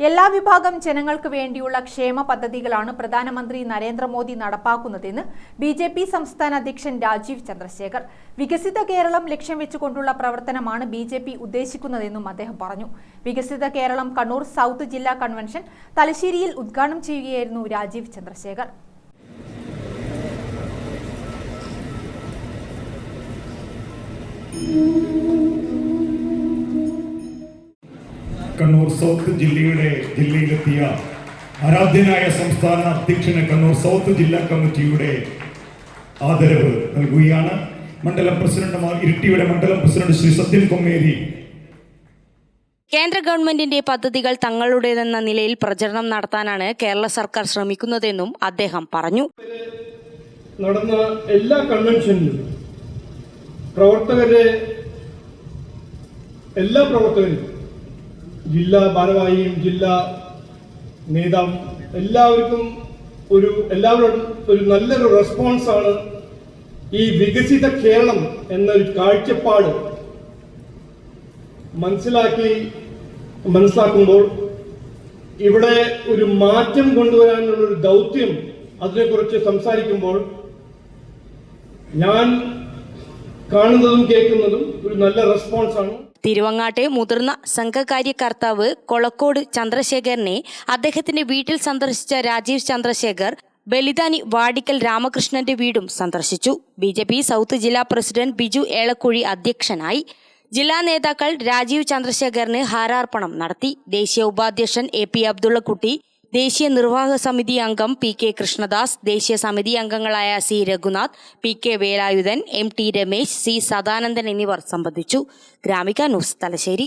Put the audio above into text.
എല്ലാ വിഭാഗം ജനങ്ങൾക്ക് വേണ്ടിയുള്ള ക്ഷേമ പദ്ധതികളാണ് പ്രധാനമന്ത്രി നരേന്ദ്രമോദി നടപ്പാക്കുന്നതെന്ന് ബി ജെ പി സംസ്ഥാന അധ്യക്ഷൻ രാജീവ് ചന്ദ്രശേഖർ. വികസിത കേരളം ലക്ഷ്യം വെച്ചുകൊണ്ടുള്ള പ്രവർത്തനമാണ് ബി ജെ പി ഉദ്ദേശിക്കുന്നതെന്നും അദ്ദേഹം പറഞ്ഞു. വികസിത കേരളം കണ്ണൂർ സൗത്ത് ജില്ലാ കൺവെൻഷൻ തലശ്ശേരിയിൽ ഉദ്ഘാടനം ചെയ്യുകയായിരുന്നു രാജീവ് ചന്ദ്രശേഖർ. കണ്ണൂർ സൗത്ത് ജില്ലയുടെ ജില്ലയിലെത്തിയ ആരാധ്യനായ സംസ്ഥാന അധ്യക്ഷന് കണ്ണൂർ സൗത്ത് ജില്ലാ കമ്മിറ്റിയുടെ ആദരവ് നൽകുകയാണ്. മണ്ഡലം പ്രസിഡന്റുമാർ ഇരിട്ടിയുടെ മണ്ഡലം പ്രസിഡന്റ് ശ്രീ സത്യൻ കൊമ്മേരി കേന്ദ്ര ഗവൺമെന്റിന്റെ പദ്ധതികൾ തങ്ങളുടേതെന്ന നിലയിൽ പ്രചരണം നടത്താനാണ് കേരള സർക്കാർ ശ്രമിക്കുന്നതെന്നും അദ്ദേഹം പറഞ്ഞു. നടന്ന എല്ലാ കൺവെൻഷനിലും പ്രവർത്തകരെ എല്ലാ പ്രവർത്തകരും ജില്ലാ ഭാരവാഹിയും ജില്ലാ നേതാവും എല്ലാവർക്കും ഒരു എല്ലാവരോടും ഒരു നല്ലൊരു റെസ്പോൺസാണ് ഈ വികസിത കേരളം എന്നൊരു കാഴ്ചപ്പാട് മനസ്സിലാക്കി മനസ്സിലാക്കുമ്പോൾ ഇവിടെ ഒരു മാറ്റം കൊണ്ടുവരാനുള്ള ഒരു ദൗത്യം അതിനെക്കുറിച്ച് സംസാരിക്കുമ്പോൾ ഞാൻ കാണുന്നതും കേൾക്കുന്നതും ഒരു നല്ല റെസ്പോൺസാണ് തിരുവങ്ങാട്ടെ മുതിർന്ന സംഘകാര്യകർത്താവ് കൊളക്കോട് ചന്ദ്രശേഖരനെ അദ്ദേഹത്തിന്റെ വീട്ടിൽ സന്ദർശിച്ച രാജീവ് ചന്ദ്രശേഖർ ബലിദാനി വാടിക്കൽ രാമകൃഷ്ണന്റെ വീടും സന്ദർശിച്ചു. ബി ജെ പി സൗത്ത് ജില്ലാ പ്രസിഡന്റ് ബിജു ഏളക്കുഴി അധ്യക്ഷനായി. ജില്ലാ നേതാക്കൾ രാജീവ് ചന്ദ്രശേഖറിന് ഹാരാർപ്പണം നടത്തി. ദേശീയ ഉപാധ്യക്ഷൻ എ പി അബ്ദുള്ളക്കുട്ടി ദേശീയ നിർവാഹക സമിതി അംഗം പി കെ കൃഷ്ണദാസ് ദേശീയ സമിതി അംഗങ്ങളായ C Raghunath P K Velayudhan M T Ramesh C Sadanandan എന്നിവർ സംബന്ധിച്ചു. ഗ്രാമിക ന്യൂസ് തലശ്ശേരി.